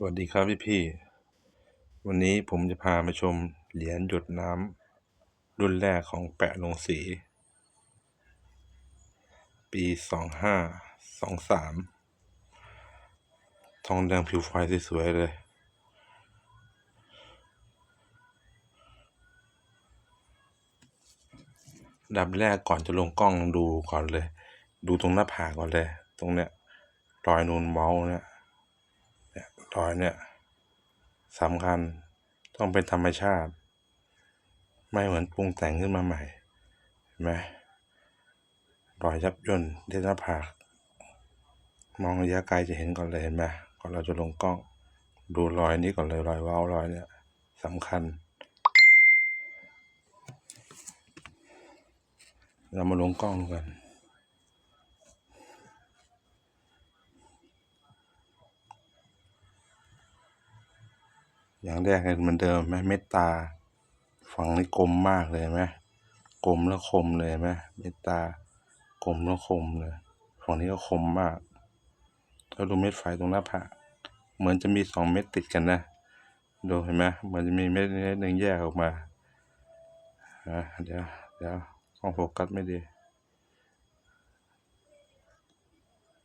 สวัสดีครับพี่พี่ วันนี้ผมจะพามาชมเหรียญหยดน้ำรุ่นแรกของแปะลงสี ปีสองห้าสองสามทองแดงผิวไฟสวยๆเลย ดับแรกก่อนจะลงกล้องดูก่อนเลย ดูตรงหน้าผากก่อนเลย ตรงเนี้ย รอยนูนเมาส์เนี่ย อยเนี่ยสำคัญต้องเป็นธรรมชาติ ไม่เหมือนปรุงแต่งขึ้นมาใหม่เห็นไหมรอยยับย่นที่หน้าผากมองระยะไกลจะเห็นก่อนเลยเห็นไหมก่อนเราจะลงกล้อง ดูรอยนี้ก่อนเลยรอยว้ารอยเนี่ยสำคัญ เรามาลงกล้องดูกัน อย่างแรกเลยเหมือนเดิมไหมเมตตา ฝั่งนี้กลมมากเลยไหมกลมแล้วคมเลยไหมเมตตากลมแล้วคมเลย ฝั่งนี้ก็คมมากถ้าดูเม็ดไฟตรงหน้าผากเหมือนจะมีสองเม็ดติดกันนะดูเห็นไหมเหมือนจะมีเม็ดเม็ดหนึ่งแยกออกมาอะเดี๋ยวเดี๋ยวกล้องโฟกัสไม่ดี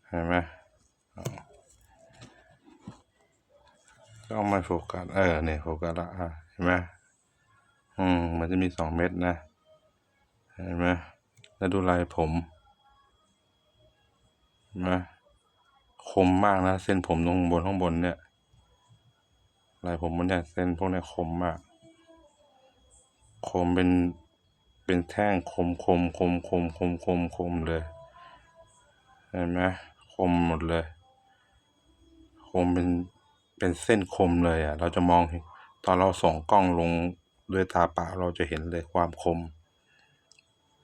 เห็นไหม ก็เอามาโฟกัส เออเนี่ยโฟกัสละอะเห็นไหมอืม มันจะมีสองเม็ดนะ เห็นไหมแล้วดูลายผมเห็นไหมคมมากนะ เส้นผมตรงบนข้างบนเนี่ย ลายผมมันเนี่ยเส้นพวกเนี้ยคมมาก คมเป็น เป็นแท่งคมคมคมคมคมคมคมเลย เห็นไหมคมหมดเลย คมเป็น เป็นเส้นคมเลยอะ เราจะมองตอนเราส่องกล้องลงด้วยตาเปล่าเราจะเห็นเลยความคม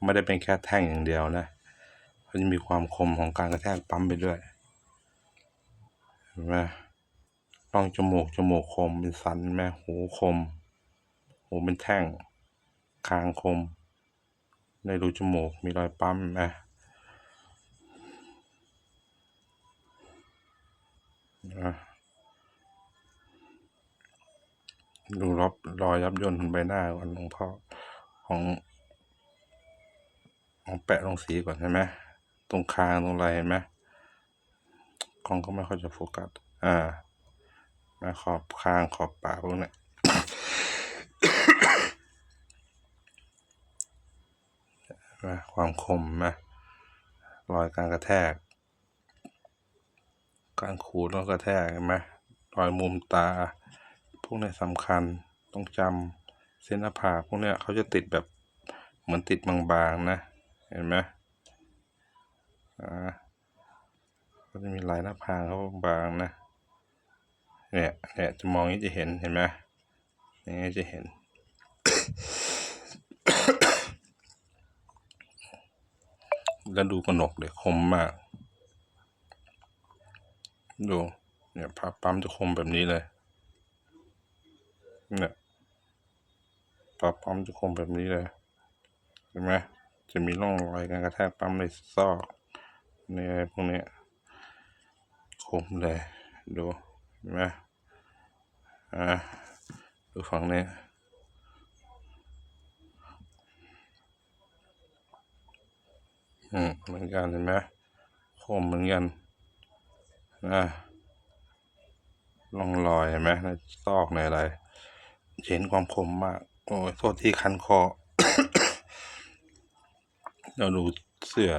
ไม่ได้เป็นแค่แท่งอย่างเดียวนะมันจะมีความคมของการกระแทกปั๊มไปด้วยเห็นไหมร่องจมูกจมูกคมเป็นสันแม่หูคมหูเป็นแท่ง คางคม ในรูจมูกมีรอยปั๊มเห็นไหมนะ ดูรอบรอยยับยนบนใบหน้าก่อนหลวงพ่อของของแปะลงสีก่อนใช่ไหมตรงคางตรงไรเห็นไหมกล้องก็ไม่ค่อยจะโฟกัสอ่ามาขอบคางขอบปากพวกนี้นะความคมนะรอยการกระแทก การขูดแล้วกระแทกเห็นไหมรอยมุมตา วกนี้สำคัญต้องจำเส้นหน้าผากพวกเนี้ยเขาจะติดแบบเหมือนติดบางๆนะ เห็นไหมอ่าก็จะมีลายหน้าผากเขาบางๆนะเนี่ยเนี่ยจะมองนี้จะเห็นเห็นไหมอย่างนี้จะเห็น แล้วดูกระหนกเลยคมมาก ดู เนี่ยพับปั๊มจะคมแบบนี้เลย เนี่ยพับปั๊มจะคมแบบนี้เลยเห็นไหมจะมีร่องรอยการกระแทกปั๊มในซอกในพวกนี้คมเลยดูเห็นไหมอ่าดูฝั่งนี้อืมเหมือนกันเห็นไหมคมเหมือนกันนะร่องรอยเห็นไหมในซอกในอะไร เห็นความคมมาก โอ้ยโทษที่คันคอ เราดูเสื้อ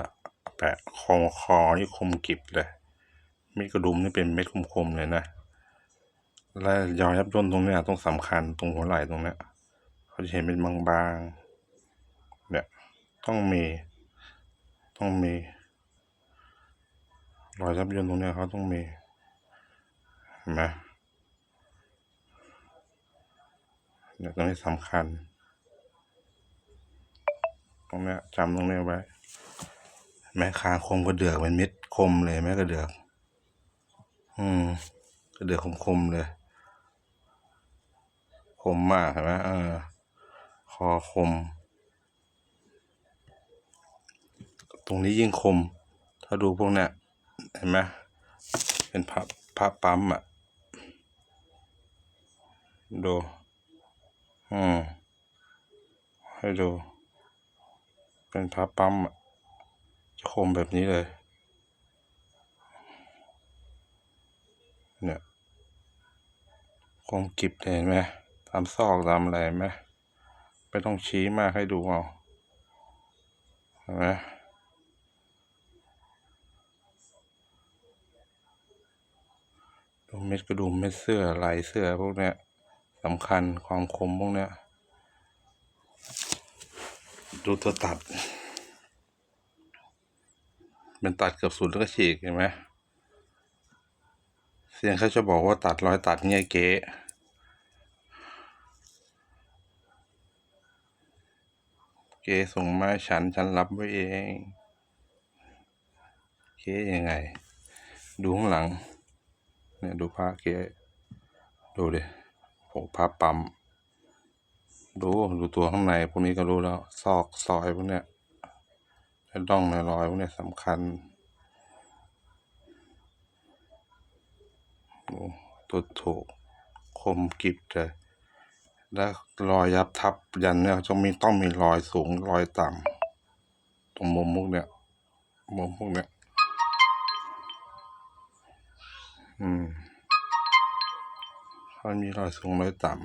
แปะคอคอนี่คมกิบเลยเม็ดกระดุมนี่เป็นเม็ดคมๆเลยนะ และยอยับย่นตรงเนี้ยต้องสำคัญตรงหัวไหล่ตรงเนี้ยเขาจะเห็นเป็นบางๆเนี่ยต้องมีต้องมี รอยยับย่นตรงเนี้ยเขาต้องมีเห็นไหมเนี่ย ตรงนี้สำคัญ ตรงนี้จำตรงนี้ไว้ แม้คางคมกระเดือกเป็นม็ดคมเลยแม้กระเดือก อืมกระเดือกคมๆเลย คมมากเห็นไหมเออ คอคม ตรงนี้ยิ่งคม ถ้าดูพวกเนี้ยเห็นไหมเป็นพับพับปั๊มอะ ดู อืมให้ดู เป็นพับปั๊มอะจะคมแบบนี้เลย เนี่ยคมกิบเห็นไหมตามซอกตามอะไรไหมไม่ต้องชี้มากให้ดูเอาเห็นไหมดูเม็ดกระดุมเม็ดเสื้อลายเสื้อพวกเนี้ย สำคัญความคมพวกเนี้ยดูตัวตัด เป็นตัดเกือบสุดแล้วก็ฉีกเห็นไหมเสียงเขาจะบอกว่าตัดรอยตัดเงี้ยเก๊เก๊ส่งมาฉันฉันรับไว้เองเก๊ยังไง ดูข้างหลัง เนี่ย ดูผ้าเก๊ดูดิ โหผ้าปั๊มดูดูตัวข้างในพวกนี้ก็รู้แล้ว ซอกซอยพวกเนี้ยและร่องในรอยพวกเนี้ยสำคัญตัวถูกคมกิบเลยแล้วรอยยับทับยันเนี่ยจะมีต้องมีรอยสูงรอยต่ำตรงมุมพวกเนี้ยมุมพวกเนี้ยอืม มันมีรอยสูงรอยต่ำ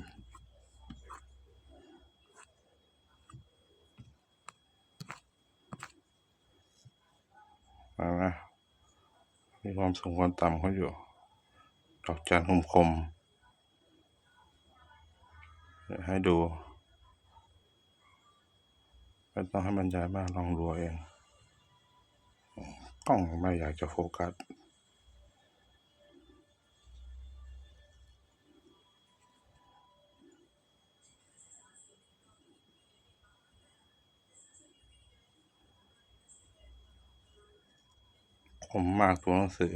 เห็นไหมมีความสูงความต่ำเขาอยู่ ดอกจันคมคมเดี๋ยวให้ดู ไม่ต้องให้บรรยายมากลองดูเอาเองกล้องไม่อยากจะโฟกัสากตัวหนังสือ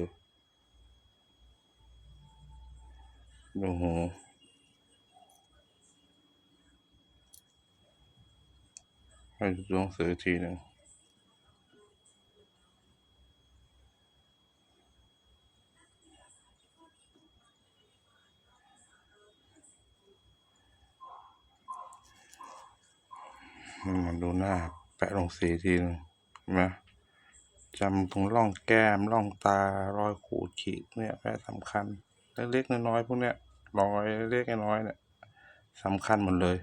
ดูหูให้ดูตัวหนังสืออีกทีหนึ่งมันดูหน้าแปะลงสีทีหนึงเห็นไหม จำตรงร่องแก้มร่องตารอยขูดขีดเนี่ยแปะสำคัญ เล็กๆน้อยๆพวกเนี้ยรอยเล็กๆน้อยๆเนี่ยสำคัญหมดเลย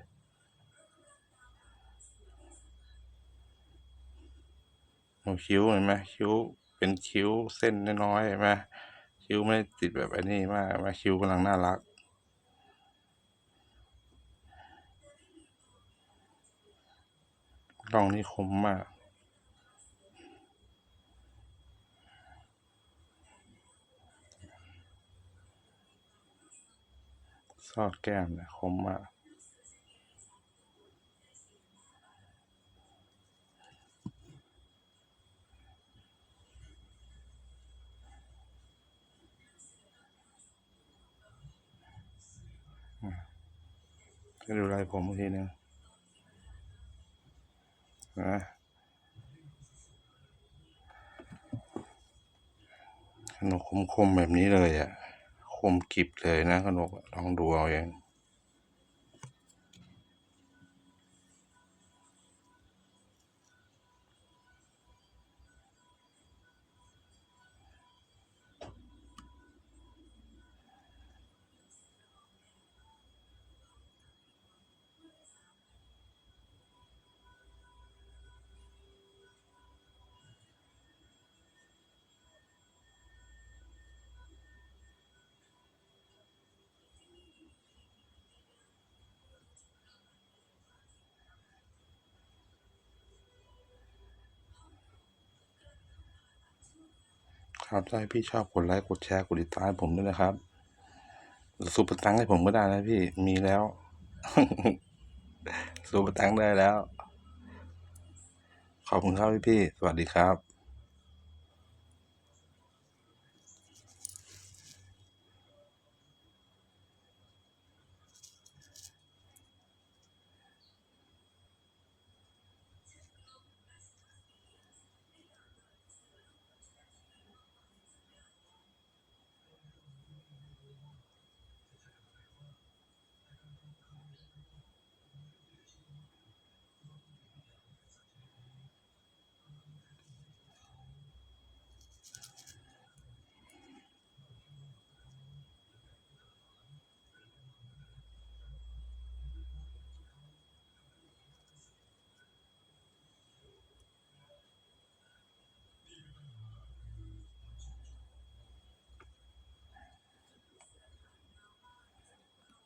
หัวคิ้วเห็นไหมคิ้วเป็นคิ้วเส้นน้อยๆเห็นไหมคิ้วไม่ได้ติดแบบอ้นี่มากเห็นไหมคิ้วกำลังน่ารักร่องนี้คมมาก ซอกแก้มเนี่ยคมมากให้ดูลายผมทีนึงนะขนมคมๆแบบนี้เลยอะ มกริบเลยนะขนมลองดูเอาเอง ครับถ้าพี่ชอบกดไลค์กดแชร์กดติดตามผมด้วยนะครับซูเปอร์ตังให้ผมก็ได้นะพี่มีแล้วซูเปอร์ตังได้แล้ว ขอบคุณครับพี่พี่สวัสดีครับ